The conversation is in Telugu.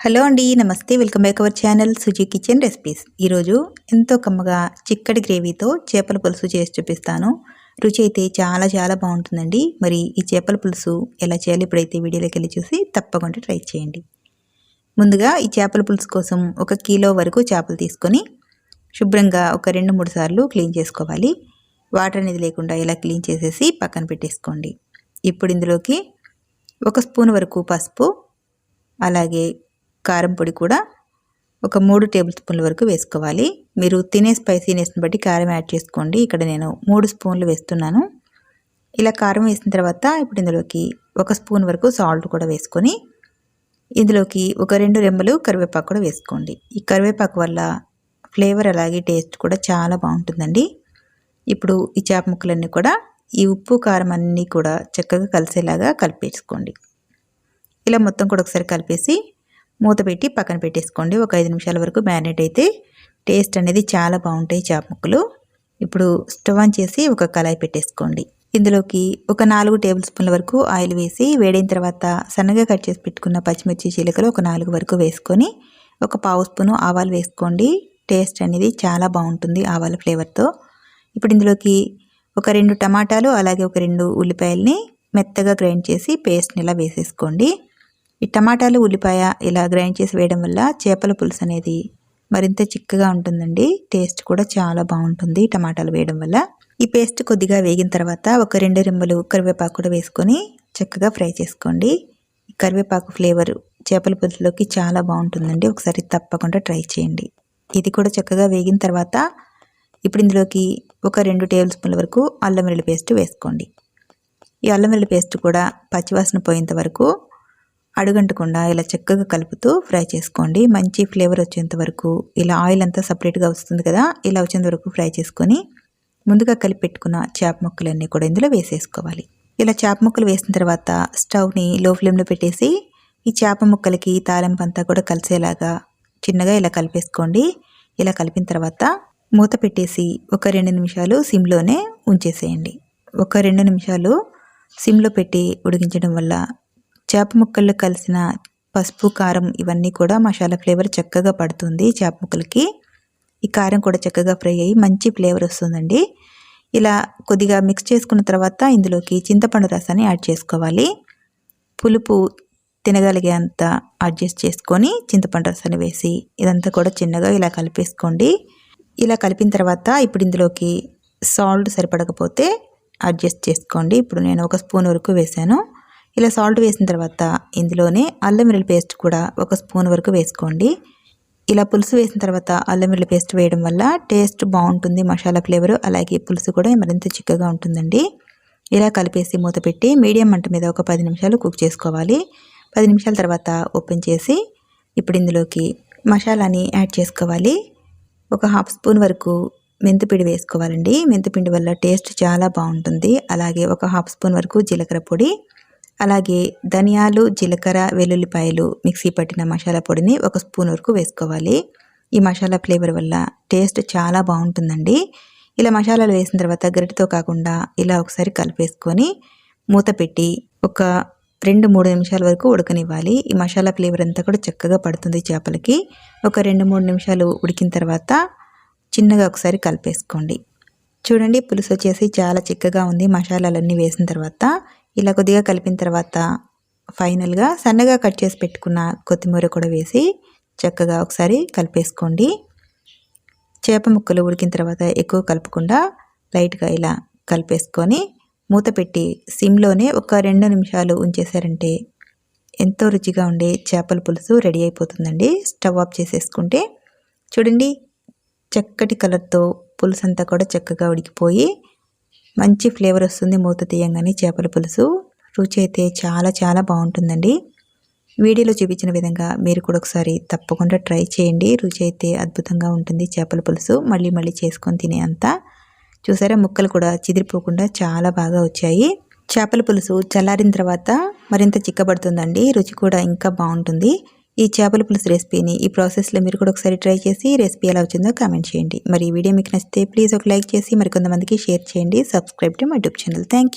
హలో అండి నమస్తే. Welcome back our channel Suji kitchen recipes. ఈరోజు ఎంతో కమ్మగా చిక్కటి గ్రేవీతో చేపల పులుసు చేసి చూపిస్తాను. రుచి అయితే చాలా చాలా బాగుంటుందండి. మరి ఈ చేపల పులుసు ఎలా చేయాలి ఇప్పుడైతే వీడియోలోకి వెళ్ళి చూసి తప్పకుండా ట్రై చేయండి. ముందుగా ఈ చేపల పులుసు కోసం ఒక కిలో వరకు చేపలు తీసుకొని శుభ్రంగా ఒక రెండు మూడు సార్లు క్లీన్ చేసుకోవాలి. వాటర్ అనేది లేకుండా ఇలా క్లీన్ చేసేసి పక్కన పెట్టేసుకోండి. ఇప్పుడు ఇందులోకి ఒక స్పూన్ వరకు పసుపు అలాగే కారం పొడి కూడా ఒక మూడు టేబుల్ స్పూన్ల వరకు వేసుకోవాలి. మీరు తినే స్పైసీనెస్ని బట్టి కారం యాడ్ చేసుకోండి. ఇక్కడ నేను మూడు స్పూన్లు వేస్తున్నాను. ఇలా కారం వేసిన తర్వాత ఇప్పుడు ఇందులోకి ఒక స్పూన్ వరకు సాల్ట్ కూడా వేసుకొని ఇందులోకి ఒక రెండు రెమ్మలు కరివేపాకు కూడా వేసుకోండి. ఈ కరివేపాకు వల్ల ఫ్లేవర్ అలాగే టేస్ట్ కూడా చాలా బాగుంటుందండి. ఇప్పుడు ఈ చేప ముక్కలన్నీ కూడా ఈ ఉప్పు కారం అన్నీ కూడా చక్కగా కలిసేలాగా కలిపేసుకోండి. ఇలా మొత్తం కూడా ఒకసారి కలిపేసి మూత పెట్టి పక్కన పెట్టేసుకోండి. ఒక ఐదు నిమిషాల వరకు మ్యారినేట్ అయితే టేస్ట్ అనేది చాలా బాగుంటాయి చేప ముక్కలు. ఇప్పుడు స్టవ్ ఆన్ చేసి ఒక కళాయి పెట్టేసుకోండి. ఇందులోకి ఒక నాలుగు టేబుల్ స్పూన్ల వరకు ఆయిల్ వేసి వేడైన తర్వాత సన్నగా కట్ చేసి పెట్టుకున్న పచ్చిమిర్చి చీలికలు ఒక నాలుగు వరకు వేసుకొని ఒక పావు స్పూను ఆవాలు వేసుకోండి. టేస్ట్ అనేది చాలా బాగుంటుంది ఆవాల ఫ్లేవర్తో. ఇప్పుడు ఇందులోకి ఒక రెండు టమాటాలు అలాగే ఒక రెండు ఉల్లిపాయల్ని మెత్తగా గ్రైండ్ చేసి పేస్ట్ని ఇలా వేసేసుకోండి. ఈ టమాటాలు ఉల్లిపాయ ఇలా గ్రైండ్ చేసి వేయడం వల్ల చేపల పులుసు అనేది మరింత చిక్కగా ఉంటుందండి. టేస్ట్ కూడా చాలా బాగుంటుంది టమాటాలు వేయడం వల్ల. ఈ పేస్ట్ కొద్దిగా వేగిన తర్వాత ఒక రెండు రెమ్మలు కరివేపాకు కూడా వేసుకొని చక్కగా ఫ్రై చేసుకోండి. కరివేపాకు ఫ్లేవర్ చేపల పులుసులోకి చాలా బాగుంటుందండి. ఒకసారి తప్పకుండా ట్రై చేయండి. ఇది కూడా చక్కగా వేగిన తర్వాత ఇప్పుడు ఇందులోకి ఒక రెండు టేబుల్ స్పూన్ల వరకు అల్లం వెల్లుల్లి పేస్ట్ వేసుకోండి. ఈ అల్లం వెల్లుల్లి పేస్ట్ కూడా పచ్చివాసన పోయేంత వరకు అడుగంటకుండా ఇలా చక్కగా కలుపుతూ ఫ్రై చేసుకోండి. మంచి ఫ్లేవర్ వచ్చేంత వరకు ఇలా ఆయిల్ అంతా సపరేట్గా వస్తుంది కదా ఇలా వచ్చేంత వరకు ఫ్రై చేసుకొని ముందుగా కలిపి పెట్టుకున్న చేప ముక్కలన్నీ కూడా ఇందులో వేసేసుకోవాలి. ఇలా చేప ముక్కలు వేసిన తర్వాత స్టవ్ని లో ఫ్లేమ్లో పెట్టేసి ఈ చేప ముక్కలకి తాలింపు అంతా కూడా కలిసేలాగా చిన్నగా ఇలా కలిపేసుకోండి. ఇలా కలిపిన తర్వాత మూత పెట్టేసి ఒక రెండు నిమిషాలు సిమ్లోనే ఉంచేసేయండి. ఒక రెండు నిమిషాలు సిమ్లో పెట్టి ఉడికించడం వల్ల చేప ముక్కల్లో కలిసిన పసుపు కారం ఇవన్నీ కూడా మసాలా ఫ్లేవర్ చక్కగా పడుతుంది చేప ముక్కలకి. ఈ కారం కూడా చక్కగా ఫ్రై అయ్యి మంచి ఫ్లేవర్ వస్తుందండి. ఇలా కొద్దిగా మిక్స్ చేసుకున్న తర్వాత ఇందులోకి చింతపండు రసాన్ని యాడ్ చేసుకోవాలి. పులుపు తినగలిగేంత అడ్జస్ట్ చేసుకొని చింతపండు రసాన్ని వేసి ఇదంతా కూడా చిన్నగా ఇలా కలిపేసుకోండి. ఇలా కలిపిన తర్వాత ఇప్పుడు ఇందులోకి సాల్ట్ సరిపడకపోతే అడ్జస్ట్ చేసుకోండి. ఇప్పుడు నేను ఒక స్పూన్ వరకు వేసాను ఇలా సాల్ట్ వేసిన తర్వాత ఇందులోనే అల్లం వెల్లుల్లి పేస్ట్ కూడా ఒక స్పూన్ వరకు వేసుకోండి. ఇలా పులుసు వేసిన తర్వాత అల్లం వెల్లుల్లి పేస్ట్ వేయడం వల్ల టేస్ట్ బాగుంటుంది మసాలా ఫ్లేవర్ అలాగే పులుసు కూడా మరింత చిక్కగా ఉంటుందండి. ఇలా కలిపేసి మూత పెట్టి మీడియం మంట మీద ఒక పది నిమిషాలు కుక్ చేసుకోవాలి. పది నిమిషాల తర్వాత ఓపెన్ చేసి ఇప్పుడు ఇందులోకి మసాలాని యాడ్ చేసుకోవాలి. ఒక హాఫ్ స్పూన్ వరకు మెంతిపిండి వేసుకోవాలండి. మెంతిపిండి వల్ల టేస్ట్ చాలా బాగుంటుంది. అలాగే ఒక హాఫ్ స్పూన్ వరకు జీలకర్ర పొడి అలాగే ధనియాలు జీలకర్ర వెల్లుల్లిపాయలు మిక్సీ పట్టిన మసాలా పొడిని ఒక స్పూన్ వరకు వేసుకోవాలి. ఈ మసాలా ఫ్లేవర్ వల్ల టేస్ట్ చాలా బాగుంటుందండి. ఇలా మసాలాలు వేసిన తర్వాత గరిటతో కాకుండా ఇలా ఒకసారి కలిపేసుకొని మూత పెట్టి ఒక రెండు మూడు నిమిషాల వరకు ఉడకనివ్వాలి. ఈ మసాలా ఫ్లేవర్ అంతా కూడా చక్కగా పడుతుంది చేపలకి. ఒక రెండు మూడు నిమిషాలు ఉడికిన తర్వాత చిన్నగా ఒకసారి కలిపేసుకోండి. చూడండి పులుసు వచ్చేసి చాలా చిక్కగా ఉంది. మసాలాలన్నీ వేసిన తర్వాత ఇలా కొద్దిగా కలిపిన తర్వాత ఫైనల్గా సన్నగా కట్ చేసి పెట్టుకున్న కొత్తిమీర కూడా వేసి చక్కగా ఒకసారి కలిపేసుకోండి. చేప ముక్కలు ఉడికిన తర్వాత ఎక్కువ కలపకుండా లైట్గా ఇలా కలిపేసుకొని మూత పెట్టి సిమ్లోనే ఒక రెండు నిమిషాలు ఉంచేసారంటే ఎంతో రుచిగా ఉండే చేపల పులుసు రెడీ అయిపోతుందండి. స్టవ్ ఆఫ్ చేసేసుకుంటే చూడండి చక్కటి కలర్తో పులుసు అంతా కూడా చక్కగా ఉడికిపోయి మంచి ఫ్లేవర్ వస్తుంది మూత తీయంగానే చేపల పులుసు. రుచి అయితే చాలా చాలా బాగుంటుందండి. వీడియోలో చూపించిన విధంగా మీరు కూడా ఒకసారి తప్పకుండా ట్రై చేయండి. రుచి అయితే అద్భుతంగా ఉంటుంది చేపల పులుసు. మళ్ళీ మళ్ళీ చేసుకొని తినే అంతా. చూసారా ముక్కలు కూడా చిదిరిపోకుండా చాలా బాగా వచ్చాయి. చేపల పులుసు చల్లారిన తర్వాత మరింత చిక్కబడుతుందండి. రుచి కూడా ఇంకా బాగుంటుంది. ఈ చేపల పులుసు రెసిపీని ఈ ప్రాసెస్లో మీరు కూడా ఒకసారి ట్రై చేసి రెసిపీ ఎలా వచ్చిందో కామెంట్ చేయండి. మరి ఈ వీడియో మీకు నచ్చితే ప్లీజ్ ఒక లైక్ చేసి మరికొంతమందికి షేర్ చేయండి. Subscribe to my YouTube channel. Thank